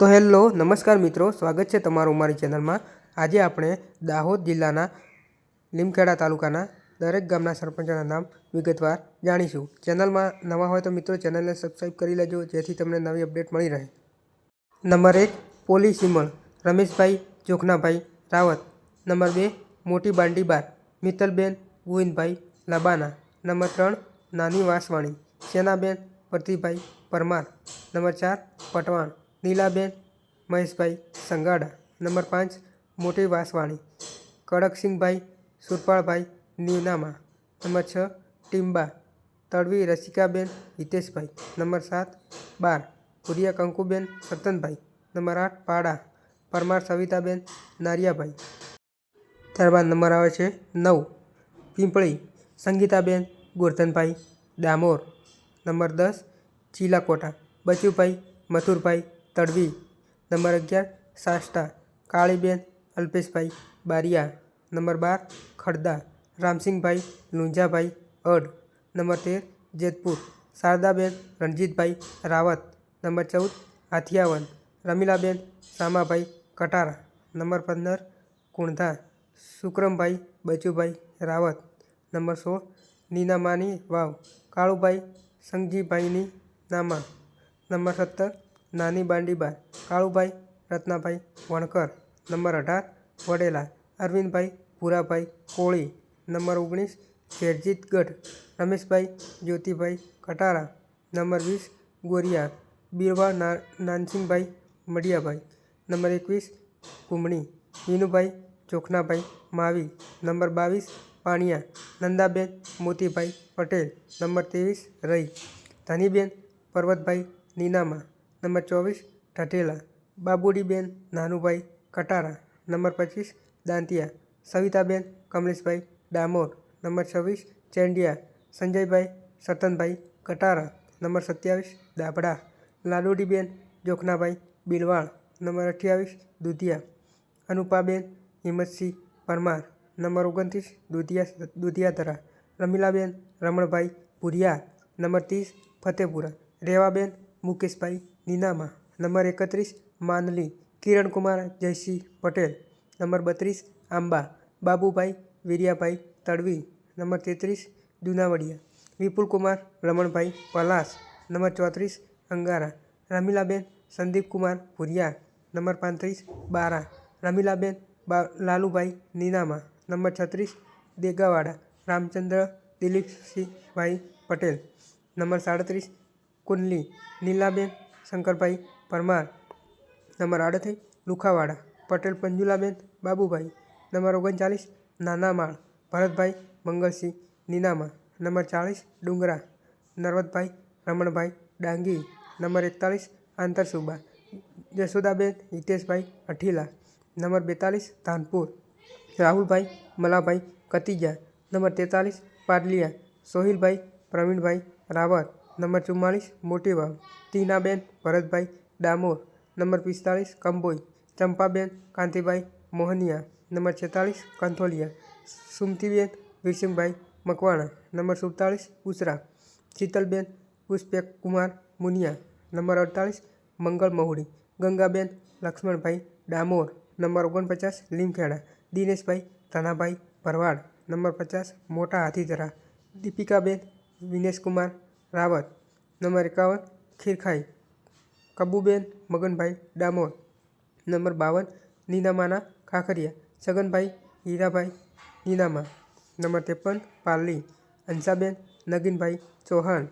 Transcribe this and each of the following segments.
તો હેલો, નમસ્કાર મિત્રો, સ્વાગત છે તમારું મારી ચેનલમાં. આજે આપણે દાહોદ જિલ્લાના લીમખેડા તાલુકાના દરેક ગામના સરપંચના નામ વિગતવાર જાણીશું. ચેનલમાં નવા હોય તો મિત્રો ચેનલને સબસ્ક્રાઈબ કરી લેજો, જેથી તમને નવી અપડેટ મળી રહે. નંબર એક, પોલી સિમળ રમેશભાઈ જોખનાભાઈ રાવત. નંબર બે, મોટી બાંડીબાર મિત્તલબેન ગોવિંદભાઈ લબાના. નંબર ત્રણ, નાની વાસવાણી, સેનાબેન પ્રતિભાઈ પરમાર. નંબર ચાર, પટવાણ. નીલાબેન, મહેશભાઈ સંગાડા. નંબર પાંચ, મોટી વાસવાણી. કડકસિંહભાઈ, સુરપાળભાઈ, નીનામા. નંબર છ ટીમ્બા તડવી રસિકાબેન, હિતેશભાઈ. નંબર સાત, બાર ભુરિયા કંકુબેન સતનભાઈ નંબર આઠ, પાડા. પરમાર સવિતાબેન, નારિયાભાઈ. ત્યારબાદ નંબર આવે છે નવ, પીંપળી. સંગીતાબેન, ગોરધનભાઈ, ડામોર. નંબર દસ, ચીલાકોટા. બચુભાઈ, મથુરભાઈ તડવી. નંબર અગિયાર, સાષ્ટા. કાળીબેન, અલ્પેશભાઈ બારિયા. નંબર બાર, ખડદા. રામસિંહભાઈ લુંજાભાઈ અડ નંબર તેર, જેતપુર. શારદાબેન, રણજીતભાઈ રાવત. નંબર ચૌદ હાથિયાવન રમીલાબેન, સામાભાઈ કટારા. નંબર પંદર, કુણધા. સુક્રમભાઈ બચુભાઈ રાવત. નંબર સોળ, નીનામાની વાવ. કાળુભાઈ સંગજીભાઈની નામા. નંબર સત્તર નાની બાંડીબા કાળુભાઈ, રત્નાભાઈ વણકર. નંબર અઢાર, વડેલા. અરવિંદભાઈ ભૂરાભાઈ કોળી. નંબર ઓગણીસ જેરજીતગઢ રમેશભાઈ જ્યોતિભાઈ કટારા. નંબર વીસ ગોરિયા બીરવા નાનસિંહભાઈ મડિયાભાઈ નંબર એકવીસ, કુમણી. વિનુભાઈ ચોખનાભાઈ માવી. નંબર બાવીસ, પાણિયા. નંદાબેન મોતીભાઈ પટેલ. નંબર ત્રેવીસ રઈ ધનીબેન પર્વતભાઈ નીનામા. નંબર ચોવીસ ઢઢેલા બાબુડીબેન, નાનુભાઈ, કટારા. નંબર પચીસ, દાંતિયા, સવિતાબેન, કમલેશભાઈ, ડામોર. નંબર છવ્વીસ, ચેંડિયા, સંજયભાઈ, સતનભાઈ, કટારા. નંબર સત્યાવીસ, દાભડા. લાડુડીબેન, જોખનાભાઈ બિલવાળ નંબર અઠ્યાવીસ, દુધિયા. અનુપાબેન, હિંમતસિંહ પરમાર. નંબર ઓગણત્રીસ, દુધિયા, દુધિયાધરા. રમીલાબેન, રમણભાઈ ભુરિયા. નંબર ત્રીસ, ફતેપુરા. રેવાબેન, મુકેશભાઈ નીનામા. નંબર એકત્રીસ, માનલી. કિરણકુમાર જયસિંહ પટેલ. નંબર બત્રીસ, આંબા. બાબુભાઈ વીરિયાભાઈ તડવી. નંબર તેત્રીસ જુનાવડિયા વિપુલકુમાર રમણભાઈ પલાસ. નંબર ચોત્રીસ, અંગારા. રમીલાબેન સંદીપકુમાર ભુરિયા નંબર પાંત્રીસ, બારા. રમીલાબેન, બા, લાલુભાઈ નીનામા. નંબર છત્રીસ, દેગાવાડા. રામચંદ્ર, દિલીપસિંહભાઈ પટેલ. નંબર સાડત્રીસ, કુંડલી. નીલાબેન શંકરભાઈ પરમાર, નંબર આડત્રીસ, લુખાવાડા, પટેલ પંજુલાબેન બાબુભાઈ, નંબર ઓગણચાલીસ, નાનામાળ, ભરતભાઈ મંગલસિંહ નીનામા નંબર ચાળીસ ડુંગરા નર્વદભાઈ રમણભાઈ ડાંગી, નંબર એકતાલીસ, આંતરસુબા જશોદાબેન હિતેશભાઈ અઠીલા, નંબર બેતાલીસ, ધાનપુર, રાહુલભાઈ મલાભાઈ કતિજા, નંબર તેતાલીસ પાડલિયા સોહિલભાઈ, પ્રવીણભાઈ રાવત નંબર ચુમ્માલીસ મોટી વાવ ટીનાબેન, ભરતભાઈ, ડામોર. નંબર પિસ્તાલીસ કંબોઈ. ચંપાબેન, કાંતિભાઈ, મોહનિયા. નંબર છેતાલીસ કંથોલિયા. સુમતીબેન, વીરસિંહભાઈ, મકવાણા. નંબર સુડતાલીસ ઉસરા. શીતલબેન પુષ્પકુમાર મુનિયા. નંબર અડતાલીસ મંગળ મહુડી. ગંગાબેન, લક્ષ્મણભાઈ, ડામોર. નંબર ઓગણપચાસ, લીમખેડા. દિનેશભાઈ, ધનાભાઈ ભરવાડ. નંબર પચાસ, મોટા હાથીધરા. દીપિકાબેન, વિનેશકુમાર રાવત, નંબર એકાવન, ખીરખાઈ, કબુબેન, મગનભાઈ, ડામોર. નંબર બાવન, નીનામાના ખાખરિયા, છગનભાઈ, હીરાભાઈ, નીનામા. નંબર ત્રેપન, પારલી અંશાબેન નગીનભાઈ ચૌહાણ.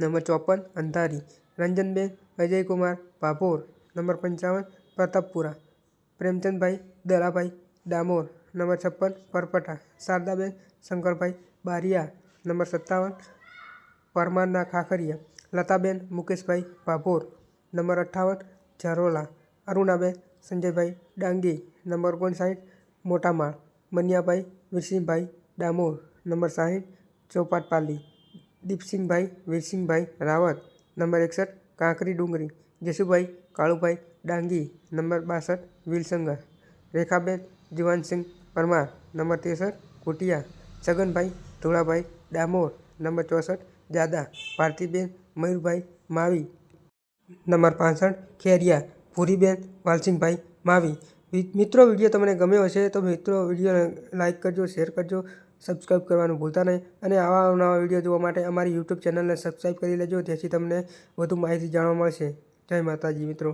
નંબર ચોપન, અંધારી, રંજનબેન, અજયકુમાર, ભાભોર. નંબર પંચાવન, પ્રતાપપુરા, પ્રેમચંદભાઈ, દલાભાઈ, ડામોર. નંબર છપ્પન, પરપટા, શારદાબેન, શંકરભાઈ બારિયા. નંબર સત્તાવન પરમારના ખાખરિયા, લતાબેન, મુકેશભાઈ ભાભોર નંબર અઠ્ઠાવન, ઝરોલા, અરુણાબેન, સંજયભાઈ ડાંગી, નંબર ઓગણસાઠ, મોટામાળ, મનિયાભાઈ, વીરસિંહભાઈ ડામોર, નંબર સાહીઠ, ચોપાટપાલી, દીપસિંહભાઈ, વીરસિંહભાઈ રાવત, નંબર એકસઠ, કાંકરી ડુંગરી જસુભાઈ કાળુભાઈ ડાંગી, નંબર બાસઠ વિલસંગર રેખાબેન, જીવાનસિંહ પરમાર, નંબર ત્રેસઠ, કુટિયા, છગનભાઈ ધોળાભાઈ ડામોર, નંબર ચોસઠ જાદા ભારતીબેન મયુરભાઈ, માવી. નંબર પાસઠ, ખેરિયા, ભૂરીબેન, વાલસિંહભાઈ, માવી. મિત્રો, વીડિયો તમને ગમ્યો હશે તો મિત્રો, વિડીયોને લાઇક કરજો, શેર કરજો સબસ્ક્રાઈબ કરવાનું ભૂલતા નહીં. અને આવા નવા વીડિયો જોવા માટે અમારી યુટ્યુબ ચેનલને સબસ્ક્રાઈબ કરી લેજો, જેથી તમને વધુ માહિતી જાણવા મળશે. જય માતાજી, મિત્રો.